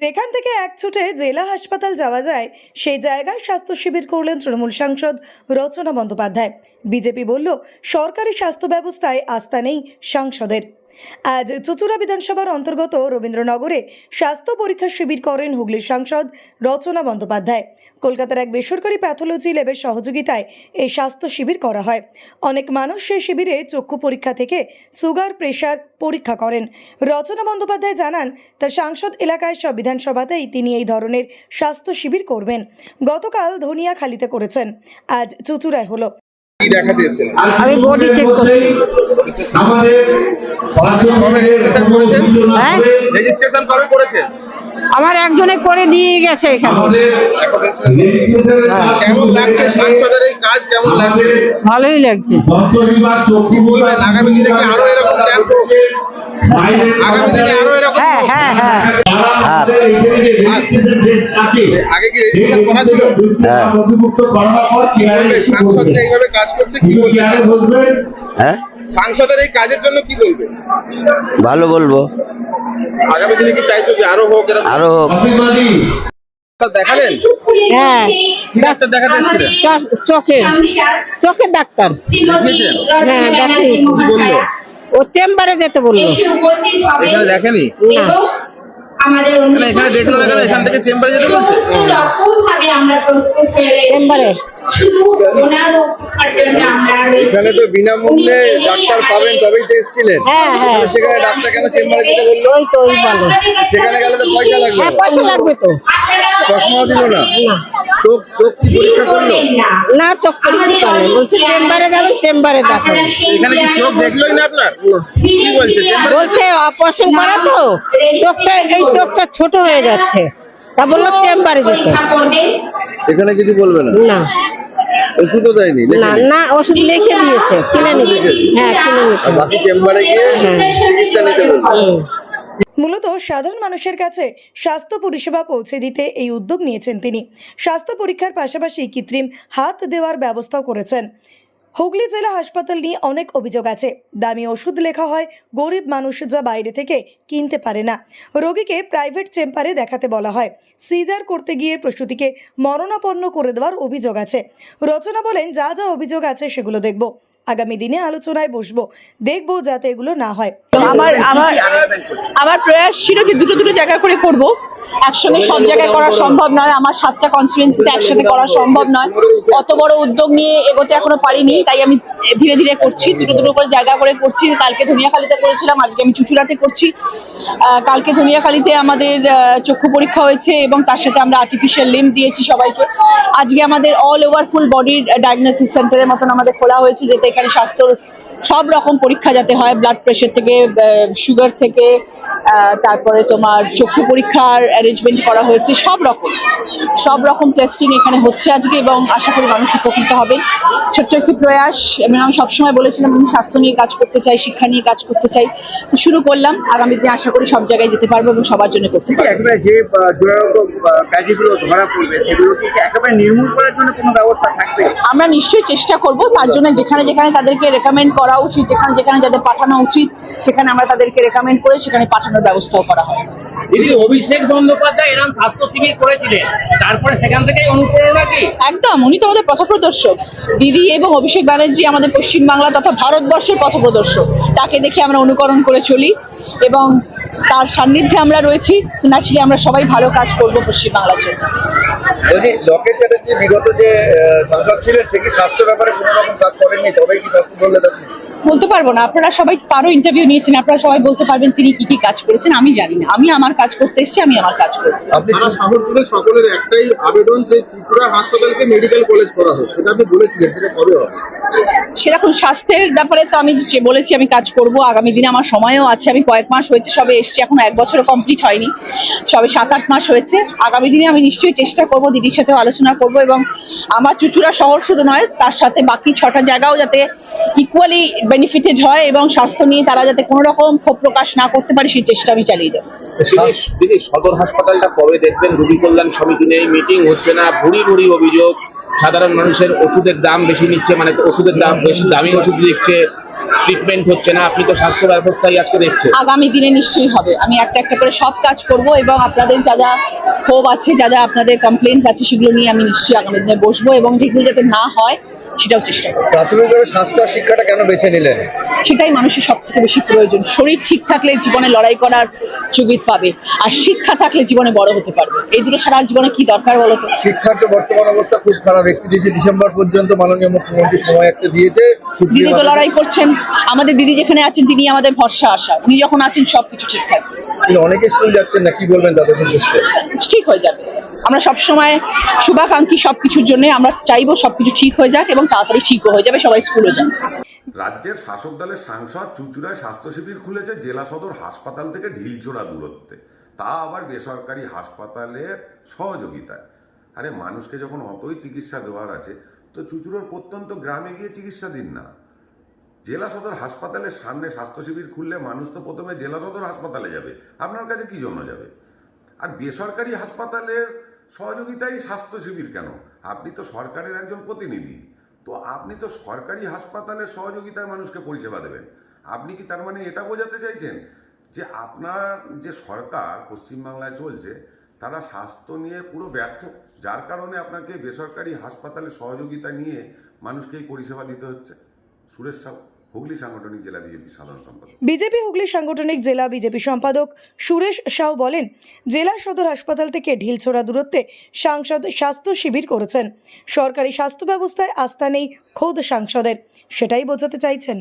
যেখান থেকে এক ছুটে জেলা হাসপাতাল যাওয়া যায়, সেই জায়গায় স্বাস্থ্য শিবির করলেন তৃণমূল সাংসদ রচনা বন্দ্যোপাধ্যায়। বিজেপি বলল, সরকারি স্বাস্থ্য ব্যবস্থায় আস্থা নেই সাংসদের। আজ চুচুড়া বিধানসভার অন্তর্গত রবীন্দ্রনগরে স্বাস্থ্য পরীক্ষা শিবির করেন হুগলির সাংসদ রচনা বন্দ্যোপাধ্যায়। কলকাতার এক বেসরকারি প্যাথোলজি ল্যাবের সহযোগিতায় এই স্বাস্থ্য শিবির করা হয়। অনেক মানুষ সেই শিবিরে চক্ষু পরীক্ষা থেকে সুগার প্রেশার পরীক্ষা করেন। রচনা বন্দ্যোপাধ্যায় জানান, তার সাংসদ এলাকায় সব বিধানসভাতেই তিনি এই ধরনের স্বাস্থ্য শিবির করবেন। গতকাল ধনিয়াখালীতে করেছেন। আজ চুচুড়ায় হলো। কি দেখাতে এসেছেন আমি বডি চেক করি। কবে রেজিস্ট্রেশন করেছেন হ্যাঁ? রেজিস্ট্রেশন কবে করেছেন আমার একজনে করে দিয়ে গেছে এখানে। কেমন লাগছে সাংসদের এই কাজ? কেমন লাগছে? ভালোই লাগছে। কি বলবেন? আগামী দিনে কি আরও এরকম ক্যাম্প আগামী দিনে আরও এরকম হ্যাঁ হ্যাঁ। হ্যাঁ আগে কি রেজিস্ট্রেশন করা ছিল? হ্যাঁ। বলবে, সাংসদ যে এইভাবে কাজ করছে কি বলবেন হ্যাঁ? সাংসদের এই কাজের জন্য কি বলবেন ভালো বলব। আগামী দিনে কি চাইছো যে আরও হোক আরও হোক। ডাক্তার দেখালেন? হ্যাঁ। ডাক্তার দেখাতে এসেছিলেন? চ- চোখের ডাক্তার। দেখিয়েছেন হ্যাঁ দেখিয়েছি বলল? ও চেম্বারে যেতে বলল। এখানে দেখেনি? আমাদের এখানে দেখল না এখান থেকে চেম্বারে যেতে বলছে? ভাবে আমরা প্রস্তুত হয়ে চেম্বারে। এখানে তো বিনামূল্যে ডাক্তার পাবেন তবেই তো এসেছিলেন। হ্যাঁ হ্যাঁ। সেখানে ডাক্তার কেন চেম্বারে যেতে বলল? সেখানে গেলে তো পয়সা লাগবে। হ্যাঁ পয়সা লাগবে তো। চশমাও দিল না। চোখ চোখ পরীক্ষা করল? না চোখ পরীক্ষা করে বলছে চেম্বারে যাবে চেম্বারে দেখাবে এখানে কি চোখ দেখলোই না আপনার? কি বলছে চেম্বারে বলছে অপারেশন করা তো? চোখটা এই চোখটা ছোট হয়ে যাচ্ছে। তা বলল চেম্বারে যেতে। এখানে কিছু বলবে না? না। ওষুধও দেয়নি না না ওষুধ লিখে দিয়েছে। কিনে নিবি হ্যাঁ কিনে নিতে বাকি চেম্বারে গিয়ে চিকিৎসা নিতে বলবে। হুম। মূলত সাধারণ মানুষের কাছে স্বাস্থ্য পরিষেবা পৌঁছে দিতে এই উদ্যোগ নিয়েছেন তিনি। স্বাস্থ্য পরীক্ষার পাশাপাশি কৃত্রিম হাত দেওয়ার ব্যবস্থাও করেছেন। হুগলি জেলা হাসপাতাল নিয়ে অনেক অভিযোগ আছে। দামি ওষুধ লেখা হয়, গরিব মানুষ যা বাইরে থেকে কিনতে পারে না। রোগীকে প্রাইভেট চেম্বারে দেখাতে বলা হয়। সিজার করতে গিয়ে প্রসূতিকে মরণাপন্ন করে দেওয়ার অভিযোগ আছে। রচনা বলেন, যা যা অভিযোগ আছে সেগুলো দেখব। আগামী দিনে আলোচনায় বসবো। দেখব যাতে এগুলো না হয়। আমার আমার আমার প্রয়াস ছিল যে দুটো দুটো জায়গা করে করব। একসঙ্গে সব জায়গায় করা সম্ভব নয়, আমার সাতটা কনস্টিটুয়েন্সিতে একসাথে করা সম্ভব নয়। অত বড় উদ্যোগ নিয়ে এগোতে এখনও পারিনি, তাই আমি ধীরে ধীরে করছি, দুটো দুটো করে জায়গা করে করছি। কালকে ধনিয়াখালীতে করেছিলাম, আজকে আমি চুচুড়াতে করছি। কালকে ধনিয়াখালীতে আমাদের চক্ষু পরীক্ষা হয়েছে এবং তার সাথে আমরা আর্টিফিশিয়াল লিম দিয়েছি সবাইকে। আজকে আমাদের অল ওভার ফুল বডির ডায়াগনোসিস সেন্টারের মতন আমাদের খোলা হয়েছে, যাতে এখানে স্বাস্থ্য সব রকম পরীক্ষা যাতে হয় ব্লাড প্রেশার থেকে সুগার থেকে তারপরে তোমার চক্ষু পরীক্ষার অ্যারেঞ্জমেন্ট করা হয়েছে সব রকম। সব রকম টেস্টিং এখানে হচ্ছে আজকে এবং আশা করি মানুষ উপকৃত হবেন ছোট্ট একটি প্রয়াস এবং আমি সবসময় বলেছিলাম আমি স্বাস্থ্য নিয়ে কাজ করতে চাই শিক্ষা নিয়ে কাজ করতে চাই। তো শুরু করলাম আগামী দিনে আশা করি সব জায়গায় যেতে পারব এবং সবার জন্য করতে পারব। যে আহ, দুরারোগ্য আহ, ব্যাধিগুলো ধরা পড়বে সেগুলোকে একেবারে নির্মূল করার জন্য কোনো ব্যবস্থা থাকবে? আমরা নিশ্চয়ই চেষ্টা করব তার জন্য যেখানে যেখানে তাদেরকে রেকমেন্ড করা উচিত যেখানে যেখানে যাদের পাঠানো উচিত সেখানে আমরা তাদেরকে রেকমেন্ড করে সেখানে পাঠানোর ব্যবস্থাও করা হয়। দিদি অভিষেক বন্দ্যোপাধ্যায় এরকম স্বাস্থ্য শিবির করেছিলেন। তারপরে সেখান থেকেই অনুপ্রেরণা কি? একদম উনি তো আমাদের পথপ্রদর্শক দিদি এবং অভিষেক ব্যানার্জি আমাদের পশ্চিমবাংলা তথা ভারতবর্ষের পথপ্রদর্শক তাকে দেখে আমরা অনুকরণ করে চলি এবং তার সান্নিধ্যে আমরা রয়েছি। ন্যাচুরালি আমরা সবাই ভালো কাজ করব পশ্চিমবাংলার জন্য যদি লকেট চ্যাটার্জি বিগত যে সাংসদ ছিলেন সে কি স্বাস্থ্য ব্যাপারে কোনো রকম কাজ করেননি? তবেই কি স্বাস্থ্য বললে বলতে পারব না। আপনারা সবাই তারও ইন্টারভিউ নিয়েছেন আপনারা সবাই বলতে পারবেন তিনি কি কি কাজ করেছেন আমি জানি না। আমি আমার কাজ করতে এসেছি আমি আমার কাজ করব। আপনি সারা শহর জুড়ে সকলের একটাই আবেদন যে ত্রিপুরা হাসপাতালকে মেডিকেল কলেজ করা হোক সেটা আপনি বলেছিলেন সেটা কবে হবে? সেরকম স্বাস্থ্যের ব্যাপারে তো আমি যে বলেছি আমি কাজ করব আগামী দিনে আমার সময়ও আছে আমি কয়েক মাস হয়েছে সবে এসছি এখন এক বছরও কমপ্লিট হয়নি সবে সাত আট মাস হয়েছে। আগামী দিনে আমি নিশ্চয়ই চেষ্টা করব দিদির সাথে আলোচনা করব এবং আমার চুচুড়া শহর শুধু নয় তার সাথে বাকি ছটা জায়গাও যাতে ইকুয়ালি বেনিফিটেড হয় এবং স্বাস্থ্য নিয়ে তারা যাতে কোনো রকম ক্ষোভ প্রকাশ না করতে পারে সেই চেষ্টা আমি চালিয়ে যাব। দিদি সদর হাসপাতালটা কবে দেখবেন? রুগী কল্যাণ সমিতি নেই মিটিং হচ্ছে না ভুড়ি ভুড়ি অভিযোগ। সাধারণ মানুষের ওষুধের দাম বেশি নিচ্ছে মানে ওষুধের দাম বেশি দামি ওষুধ দিচ্ছে ট্রিটমেন্ট হচ্ছে না আপনি তো স্বাস্থ্য ব্যবস্থায় আজকে দেখছেন। আগামী দিনে নিশ্চয়ই হবে। আমি একটা একটা করে সব কাজ করব এবং আপনাদের যা যা ক্ষোভ আছে যা যা আপনাদের কমপ্লেন্স আছে সেগুলো নিয়ে আমি নিশ্চয়ই আগামী দিনে বসবো এবং যেগুলো যাতে না হয় সেটাও চেষ্টা করব। প্রাথমিকভাবে স্বাস্থ্য আর শিক্ষাটা কেন বেছে নিলেন? সেটাই মানুষের সব থেকে বেশি প্রয়োজন। শরীর ঠিক থাকলে জীবনে লড়াই করার সুবিধ পাবে আর শিক্ষা থাকলে জীবনে বড় হতে পারবে। এই দুটো আর জীবনে কি দরকার বলো তো? শিক্ষার তো বর্তমান অবস্থা খুব খারাপ। একত্রিশে ডিসেম্বর পর্যন্ত মাননীয় মুখ্যমন্ত্রী সময় একটা দিয়েছে দিদি তো লড়াই করছেন। আমাদের দিদি যেখানে আছেন তিনি আমাদের ভরসা আশা। উনি যখন আছেন সবকিছু ঠিক থাকবে। অনেকে স্কুল যাচ্ছেন না কি বলবেন তাদের উদ্দেশ্যে? ঠিক হয়ে যাবে। আমরা সব সময় শুভাকাঙ্ক্ষী সবকিছুর জন্য আমরা চাইব সবকিছু ঠিক হয়ে যাক এবং তাড়াতাড়ি ঠিকও হয়ে যাবে, সবাই স্কুলে যাবে। রাজ্যের শাসক দলের সাংসদ চুচুড়ায় স্বাস্থ্য শিবির খুলেছে জেলা সদর হাসপাতাল থেকে ঢিলছোড়া দূরত্বে। তা আবার বেসরকারি হাসপাতালের সহযোগিতায়। আরে মানুষকে যখন অতই চিকিৎসা দেওয়ার আছে, তো চুচুড়োর প্রত্যন্ত গ্রামে গিয়ে চিকিৎসা দিন না। জেলা সদর হাসপাতালের সামনে স্বাস্থ্য শিবির খুললে মানুষ তো প্রথমে জেলা সদর হাসপাতালে যাবে। আপনার কাছে কি জন্য যাবে? আর বেসরকারি হাসপাতালের সহযোগিতাই স্বাস্থ্য শিবির কেন? আপনি তো সরকারের একজন প্রতিনিধি। তো আপনি তো সরকারি হাসপাতালের সহযোগিতায় মানুষকে পরিষেবা দেবেন। আপনি কি তার মানে এটা বোঝাতে চাইছেন যে আপনার যে সরকার পশ্চিমবাংলায় চলছে, তারা স্বাস্থ্য নিয়ে পুরো ব্যর্থ? যার কারণে আপনাকে বেসরকারি হাসপাতালে সহযোগিতা নিয়ে মানুষকে এই পরিষেবা দিতে হচ্ছে? সুরেশ সাউ বিজেপি হুগলি সাংগঠনিক জেলা বিজেপি সম্পাদক সুরেশ সাউ বলেন, জেলা সদর হাসপাতাল থেকে ঢিলছোড়া দূরত্বে সাংসদ স্বাস্থ্য শিবির করেছেন। সরকারি স্বাস্থ্য ব্যবস্থায় আস্থা নেই খোদ সাংসদের, সেটাই বোঝাতে চাইছেন।